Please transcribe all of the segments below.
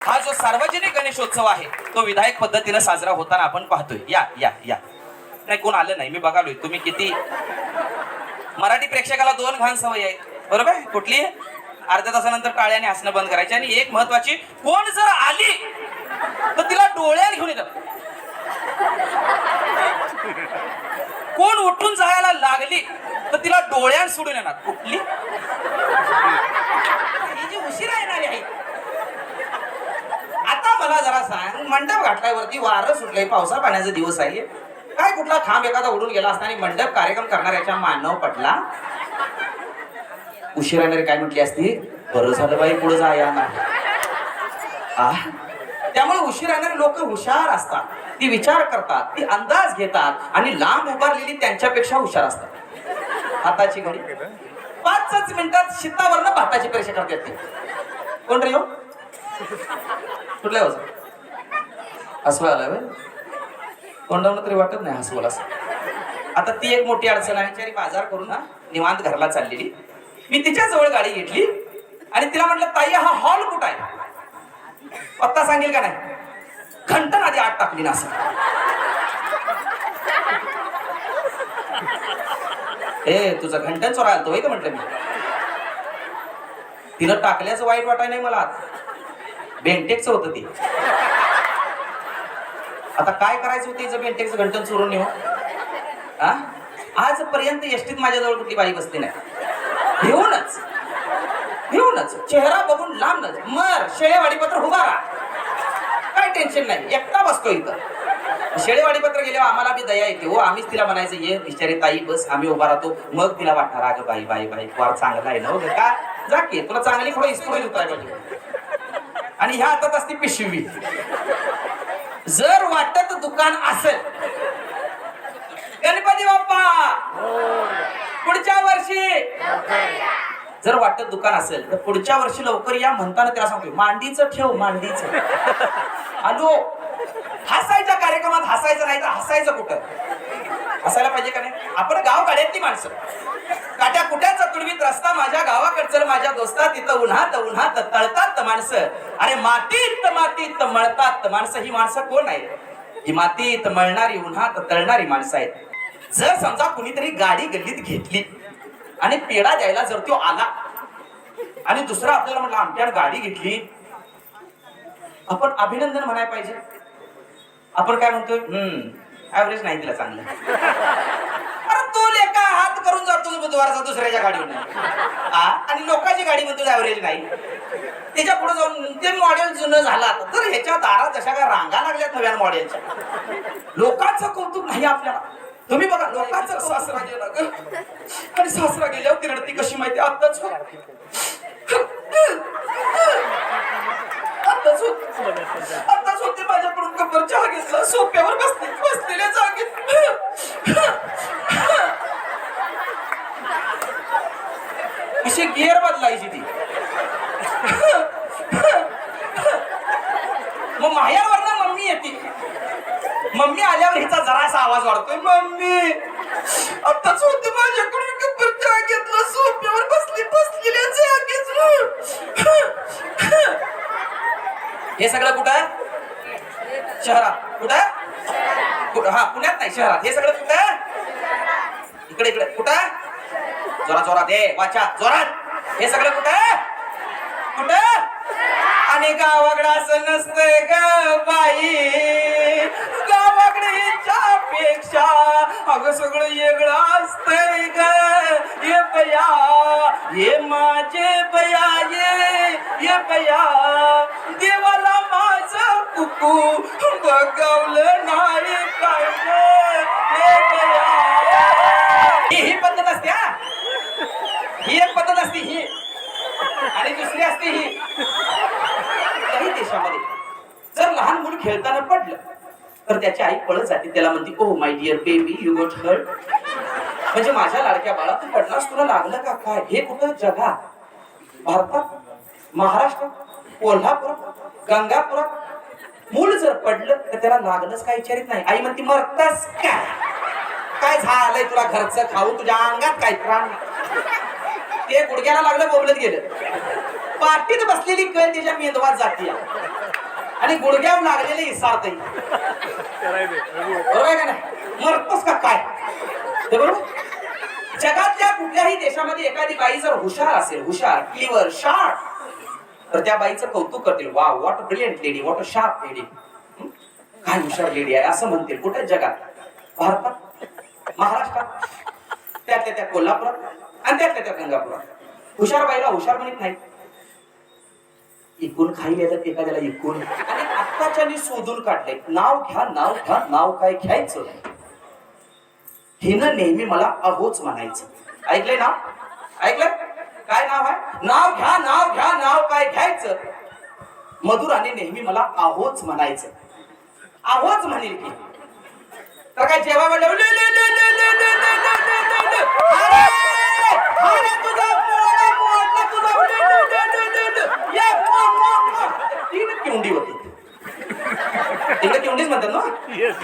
हा जो सार्वजनिक गणेशोत्सव आहे तो विधायक पद्धतीने साजरा होताना आपण पाहतोय. या या या. नाही कोण आलं नाही? मी बघालोय. तुम्ही किती? मराठी प्रेक्षकाला दोन घाण सवय आहे बरोबर? आहे? कुठली? अर्ध्या तासानंतर टाळ्याने हसणं बंद करायचे आणि एक महत्वाची कोण जर आली तर तिला डोळ्यात घेऊन येतात कोण उठून जायला लागली तर तिला डोळ्यात सोडून येणार. कुठली? ही जी उशीर आहे आता मला जरा सांग मंडप घातलाय वरती वारं सुटलंय पावसा पाण्याचा दिवस आहे. काय कुठला खांब एखादा उडून गेला असता आणि मंडप कार्यक्रम करणाऱ्याच्या मानव पटला? उशिराने काय म्हटली असती? बरं झालं बाई पुढे जा या ना. त्यामुळे उशिराने लोक हुशार असतात. ती विचार करतात ती अंदाज घेतात आणि लांब उभारलेली त्यांच्यापेक्षा हुशार असतात. हाताची घडी. पाच मिनिटात शितावरनं भाताची परीक्षा करते येते कोण रे हो? कुठल्या हसू आलं आला तोंडावलं तरी वाटत नाही हसू असं आता ती एक मोठी अडचण आहे बिचारी बाजार करून ना निवांत घरला चाललेली. मी तिच्या जवळ गाडी घेतली आणि तिला म्हटलं ताई हा हॉल कुठं आहे? पत्ता सांगेल का नाही? घंटन आधी आत टाकली ना असं. ए तुझं घंटन चोरा आलतो का? म्हटलं मी. तिनं टाकल्याचं वाईट वाटाय नाही मला. आत बेंटेक्स होतं ती. आता काय करायचं होतं तिचं बेंटेक्स घंटन चोरून नेऊ हा? आजपर्यंत एसटीत माझ्याजवळ कुठली बाई बसली नाही. घेऊनच. घेऊनच. चेहरा बघून लांबच मर शेळेवाडी पत्र उभारा काय टेन्शन नाही. एकटा बसतो इथं. शेळेवाडी पत्र गेल्यावर आम्हाला बी दया येते. हो आम्हीच तिला म्हणायचं ये बिचारी ताई बस. आम्ही उभा राहतो. मग तिला वाटणार अगं बाई बाई बाई फार चांगला आहे ना हो का? जा की तुला चांगली थोडं इस्कुरी उतार आणि ह्या हातात असते पिशवी. जर वाटत दुकान असेल. गणपती बाप्पा! पुढच्या वर्षी! जर वाटत दुकान असेल तर पुढच्या वर्षी लवकर या म्हणताना त्याला सांगतो मांडीचं ठेव मांडीचं. आलो हसायच्या कार्यक्रमात हसायचं नाही तर हसायचं कुठं? हसायला पाहिजे का नाही? आपण गाव काढ्यातली माणसं. काट्या कुट्याचा तुडवीत रस्ता माझ्या गावाकडचं माझ्या दोस्ता तिथं उन्हात उन्हात तळतात माणसं. अरे मातीत मातीत मळतात माणसं. ही माणसं कोण आहे ही मातीत मळणारी उन्हात तळणारी माणसं आहेत. जर समजा कुणीतरी गाडी गल्लीत घेतली आणि पेढा द्यायला जर तो आला आणि दुसरा आपल्याला म्हटलं आमच्या गाडी घेतली. आपण अभिनंदन म्हणायला पाहिजे. आपण काय म्हणतोय? हम्म ऍव्हरेज नाही तिला चांगलं. बुधवारचा दुसऱ्याच्या गाडीवर हा? आणि लोकांची गाडी म्हणतो ऍव्हरेज नाही. त्याच्या पुढे जाऊन ते मॉडेल जुनं झाला तर ह्याच्या दारात जशा काय रांगा लागल्यात नव्या मॉडेलच्या लोकांचं कौतुक नाही आपल्याला. तुम्ही बघा लोकांचं सासरा गेला ग. आणि सासरा गेल्यावर ती रडती कशी माहिती आत्ताच आत्ताच होत. आत्ताच होते. माझ्याकडून कपर चहा घेतला. सोप्यावर बसले बसलेल्या जागेत. अशी गिअर बदलायची ती मग माहेरवरनं मम्मी येते मम्मी आल्यावर हिचा जरासा आवाज वाढतोय मम्मी आताच होते माझ्याकडून कपर चहा घेतला सोप्यावर बसली बसलेल्या जागेत हे सगळं कुठं? शहरात कुठं? कुठं हा पुण्यात नाही शहरात हे सगळं कुठं? इकडे इकडे कुठं? जोरात जोरात. हे वाचा जोरात. हे सगळं कुठं? कुठं? आणि गावाकडं असं नसतंय ग बाई. गावाकडे पेक्षा अगं सगळं वेगळं असतंय ग. ये बया ये माझे बया ये ये बया. देवाला माझं कुकू बघवलं नाही काय ग ही ही पद्धत असते हा ही एक पद्धत असते ही आणि दुसरी असते ही. काही देशामध्ये. जर लहान मूल खेळताना पडलं तर त्याची आई पळत जाते. त्याला म्हणते ओ my dear baby you got hurt म्हणजे माझ्या लाडक्या बाळा तू पडलास तुला लागलं का काय? हे कुठं जगा? भारतात महाराष्ट्र कोल्हापूर गंगापुरात. मूल जर पडलं तर त्याला लागलंच काय विचारित नाही. आई म्हणते मरतास काय? काय झालंय तुला घरचं खाऊ तुझ्या अंगात काय प्राण ते गुडघ्याला लागलं बोबलत गेलं. पाठीत बसलेली कळ त्याच्या मेंदवात जाते. आणि गुडघ्यावर लागलेले इसारतही बरोबर का नाही? मरतोस का काय? बरोबर? जगातल्या कुठल्याही देशामध्ये एखादी बाई जर हुशार असेल हुशार क्लिवर शार्प तर त्या बाईचं कौतुक करतील. वा what brilliant lady what a sharp lady काय हुशार लेडी आहे असं म्हणतील. कुठे जगात? भारतात? महाराष्ट्रात? त्यातल्या त्या कोल्हापुरात? आणि त्यातल्या त्या गंगापुरात? हुशार बाईला हुशार म्हणत नाही. इकून खाई येतात एखाद्याला इकून आणि आत्ताच्या शोधून काढले नाव घ्या नाव घ्या नाव काय घ्यायचं हिनं नेहमी मला अहोच म्हणायचं ऐकलंय ना ऐकलं काय नाव आहे नाव घ्या नाव घ्या नाव काय घ्यायचं मधुराने नेहमी मला आहोच म्हणायचं आहोच म्हणेल की तर काय जेव्हा म्हणलं, तीन किवडी होती. तिकडे किवडीच म्हणतात ना? Yes.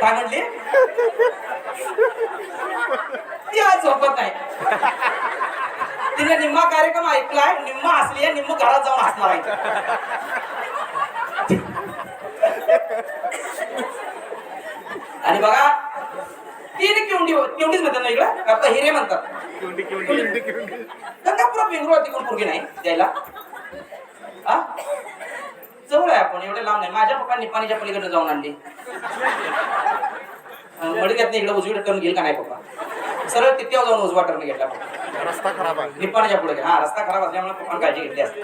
काय म्हणली ती आज झोपत नाही. तिने निम्मा कार्यक्रम ऐकलाय निम्मा हसली आहे निम्म घरात जाऊन हसणार आहे. आणि बघा तीन किवडी किवडीच म्हणतात ना इकडं? आता हिरे म्हणतात. गंगापुरात बेंगळूर होती कोण पोरगी नाही? द्यायला. हा? जवळ आहे आपण एवढे लांब नाही. माझ्या पप्पा निपाणीच्या पलीकडे जाऊन आणली. मडक्यात इकडे उजवीकडे टर्न घेईल का नाही पप्पा? सरळ तिथे जाऊन उजवा टर्न घेतला पप्पा. रस्ता खराब आहे. निपाणीच्या पुढे हा रस्ता खराब असल्यामुळे पप्पा काळजी घेतली असते.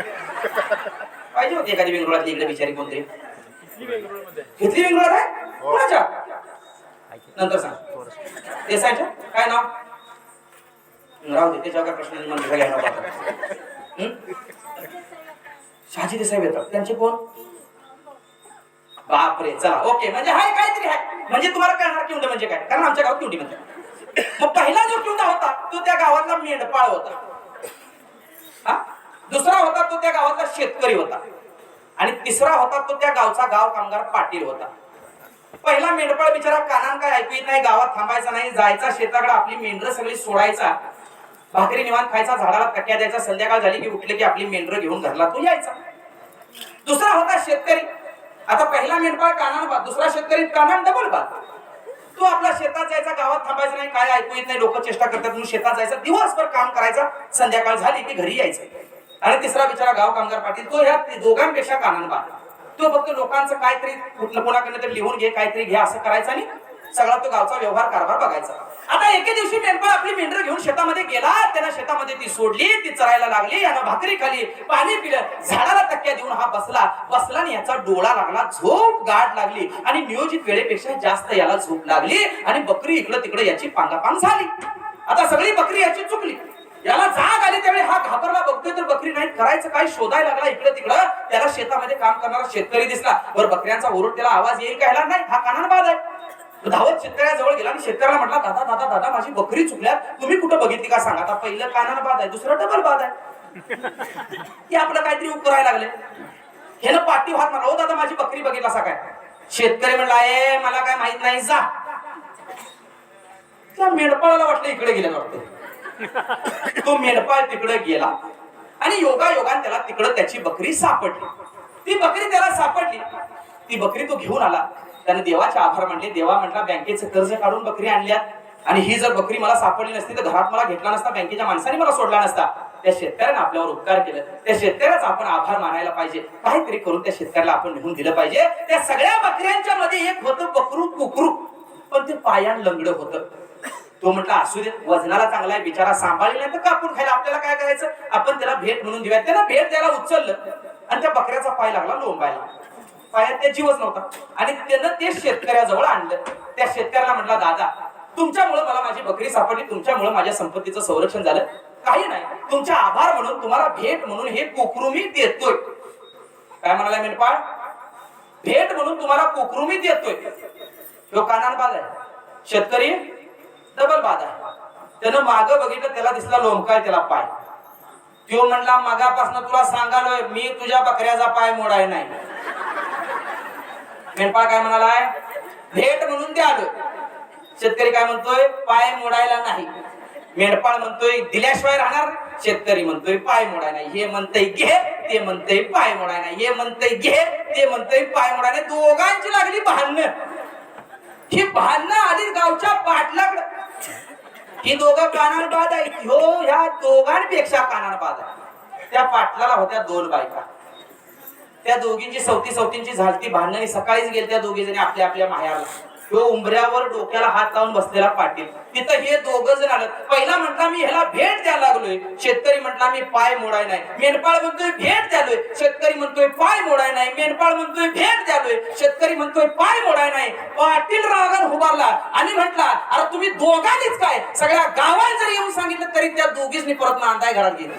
पाहिजे होती एखादी बेंगळुरातली इकडे बिचारी कोणतरी. घेतली बेंगळुरात आहे? कोणाच्या? नंतर सांग. देसाईच्या? काय नाव? राहू दे त्याच्यावर काय प्रश्न निर्माण झाला घ्यायला पाहतो. देसाई येतात. त्यांचे कोण? बापरे चला ओके म्हणजे हाय काहीतरी हाय. म्हणजे तुम्हाला करणार किंवा म्हणजे काय. कारण आमच्या गावात किंडी म्हणतात मग पहिला जो किंवा होता तो त्या गावातला मेंढपाळ होता. हा? दुसरा होता तो त्या गावातला शेतकरी होता. आणि तिसरा होता तो त्या गावचा गाव कामगार पाटील होता. पहिला मेंढपाळ बिचारा कानान काय ऐकू येत नाही गावात थांबायचा नाही जायचा शेताकडे आपली मेंढर सगळी सोडायचा. भाकरी निवांत खायचा झाडाला तक्या द्यायचा संध्याकाळ झाली की उठले की आपली मेंढरं घेऊन घरला तो यायचा. दुसरा होता शेतकरी. आता पहिला मेंढपाळ कानान बाद दुसरा शेतकरी कानान डबल बाद तो आपला शेतात जायचा गावात थांबायचा नाही काय ऐकू येत नाही लोक चेष्टा करतात म्हणून शेतात जायचा दिवसभर काम करायचा संध्याकाळ झाली की घरी यायचं. आणि तिसरा बिचारा गाव कामगार पाटील तो ह्या दोघांपेक्षा कानान बाद तो फक्त लोकांचं काहीतरी कुठलं कोणाकडनं तरी लिहून घे काहीतरी घे असं करायचं आणि सगळा तो गावचा व्यवहार कारभार बघायचा. आता एके दिवशी मेंढपाळ आपली मेंढर घेऊन शेतामध्ये गेला. त्याला शेतामध्ये ती सोडली ती चरायला लागली यानं भाकरी खाली पाणी पिलं. झाडाला तक्क्या देऊन हा बसला. बसला आणि याचा डोळा लागला झोप गाठ लागली आणि नियोजित वेळेपेक्षा जास्त याला झोप लागली आणि बकरी इकडं तिकडे याची पांगापांग झाली. आता सगळी बकरी याची चुकली. याला जाग आली त्यावेळी हा घाबरला बघतोय तर बकरी नाही करायचं काय? शोधायला लागला इकडे तिकडं. त्याला शेतामध्ये काम करणारा शेतकरी दिसला. वर बकऱ्यांचा ओरड त्याला आवाज येईल का? नाही हा कानान बाद आहे. धावत शेतकऱ्याजवळ गेला आणि शेतकऱ्याला म्हटला दादा दादा दादा माझी बकरी चुकल्या तुम्ही कुठं बघितली का सांगा? आता पहिलं कानान बाद आहे दुसरं डबल बाद आहे. ते आपलं काहीतरी उपरायला लागले. हे पाठी हात मारला हो दादा माझी बकरी बघितला असा काय? शेतकरी म्हणला ए मला काय माहीत नाही जा. त्या मेंढपाळाला वाटलं इकडे गेलेला वाटतं. तो मेंढपाळ तिकडे गेला आणि योगा योगाने त्याला तिकडं त्याची बकरी सापडली. ती बकरी त्याला सापडली. ती बकरी तो घेऊन आला. त्याने देवाचे आभार मानले. देवा म्हटला बँकेचं कर्ज काढून बकरी आणल्यात आणि ही जर बकरी मला सापडली नसती तर घरात मला घेतला नसता बँकेच्या माणसाने मला सोडला नसता. त्या शेतकऱ्याने आपल्यावर उपकार केले. त्या शेतकऱ्याचा आपण आभार मानायला पाहिजे. काहीतरी करून त्या शेतकऱ्याला आपण निघून दिलं पाहिजे. त्या सगळ्या बकऱ्यांच्या मध्ये एक होतं बकरू कुकरू. पण ते पायान लंगड होतं. तो म्हटला असू दे वजनाला चांगला आहे बिचारा सांभाळली नाही तर कापून खायला आपल्याला काय करायचं? आपण त्याला भेट म्हणून देऊया त्याला भेट द्यायला उचललं आणि त्या बकऱ्याचा पाय लागला लोंबायला. पायात त्या जीवच नव्हता. आणि त्यानं ते शेतकऱ्याजवळ आणलं. त्या शेतकऱ्याला म्हटला दादा तुमच्यामुळे मला माझी बकरी सापडली तुमच्यामुळे माझ्या संपत्तीचं संरक्षण झालं. काही नाही. तुमच्या आभार म्हणून तुम्हाला भेट म्हणून हे कोकरू मी देतोय. काय म्हणाला मेंढपाळ? भेट म्हणून तुम्हाला कोकरू मी देतोय. तो कानान बाद आहे. शेतकरी डबल बाद आहे. त्यानं माग बघितलं त्याला दिसला लोमकाय त्याला पाय. तो म्हणला मागापासून तुला सांगालोय मी तुझ्या बकऱ्याचा पाय मोडाय नाही. मेंढपाळ काय म्हणालाय? भेट म्हणून ते आलोय शेतकरी काय म्हणतोय? पाय मोडायला नाही. मेंढपाळ म्हणतोय दिल्याशिवाय राहणार. शेतकरी म्हणतोय पाय मोडाय नाही. हे म्हणतंय घे. ते म्हणतंय पाय मोडाय नाही. हे म्हणतंय घे. ते म्हणतय पाय मोडाय नाही. दोघांची लागली भांडणं. ही भांडणं आली गावच्या पाटलाकडं. ही दोघं कानार बाद आहे ह्यो ह्या दोघांपेक्षा कानार बाद आहे त्या पाटलाला होत्या दोन बायका. त्या दोघींची सवती सवतींची झालती भांडणी सकाळीच गेली त्या दोघी जणी आपल्या आपल्या माहेरला. तो उंबऱ्यावर डोक्याला हात लावून बसलेला पाटील. तिथं हे दोघं जण आलं. पहिला म्हटला मी ह्याला भेट द्यायला लागलोय. शेतकरी म्हटला मी पाय मोडाय नाही. मेंढपाळ म्हणतोय भेट द्यालोय. शेतकरी म्हणतोय पाय मोडाय नाही. मेंढपाळ म्हणतोय भेट द्यालोय. शेतकरी म्हणतोय पाय मोडाय नाही. पाटील रागान उभारला आणि म्हटला अरे तुम्ही दोघांनीच काय? सगळ्या गावात जरी येऊन सांगितलं तरी त्या दोघीच परत नांदाय घरात गेली.